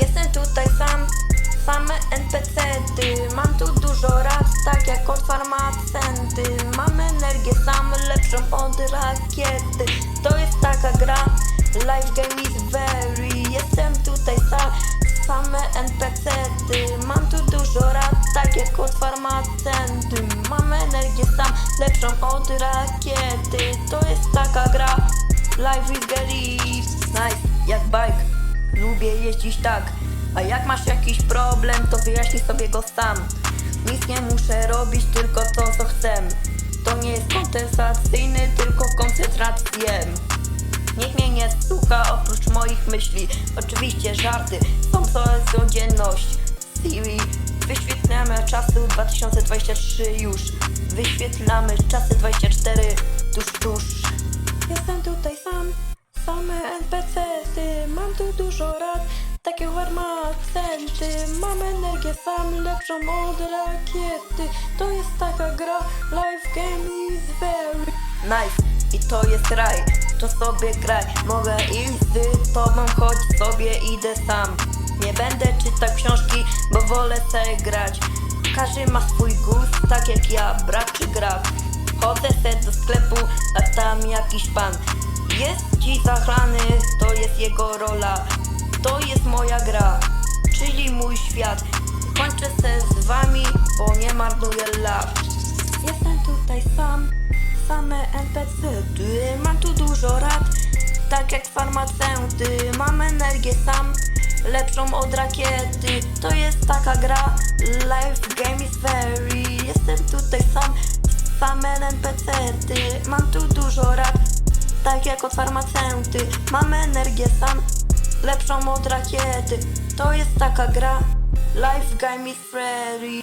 Jestem tutaj sam, same NPC-ty Mam tu dużo rad, tak jak od farmacenty. Mam energię sam, lepszą od rakiety. To jest taka gra, life game is very. Jestem tutaj sam, same NPC-ty Mam tu dużo rad, tak jak od farmacenty. Mam energię sam, lepszą od rakiety. To jest taka gra, life is very Lubię jeździć tak, a jak masz jakiś problem, to wyjaśnij sobie go sam. Nic nie muszę robić, tylko to co chcę. To nie jest kompensacyjny, tylko koncentrację. Nikt mnie nie słucha oprócz moich myśli. Oczywiście żarty są to codzienność. Siri, wyświetlamy czasy 2023 już. Wyświetlamy czasy 24 tuż, tuż. Tu dużo rad, takie farmacenty Mam energię sam, lepszą od rakiety. To jest taka gra, life game is very Nice, i to jest raj, to sobie graj. Mogę iść z tobą, choć sobie idę sam. Nie będę czytał książki, bo wolę se grać. Każdy ma swój gust, tak jak ja, brat czy graf Chodzę se do sklepu, a tam jakiś pan. Jest ci zachlany, to jest jego rola. To jest moja gra, czyli mój świat. Kończę se z wami, bo nie marnuję lat. Jestem tutaj sam, same NPC ty Mam tu dużo rad, tak jak farmaceuty. Mam energię sam, lepszą od rakiety. To jest taka gra, life game is very. Jestem tutaj sam, same NPC-ty Mam tu dużo rad, tak jak od farmaceuty Mam energię sam, lepszą od rakiety. To jest taka gra, life game is very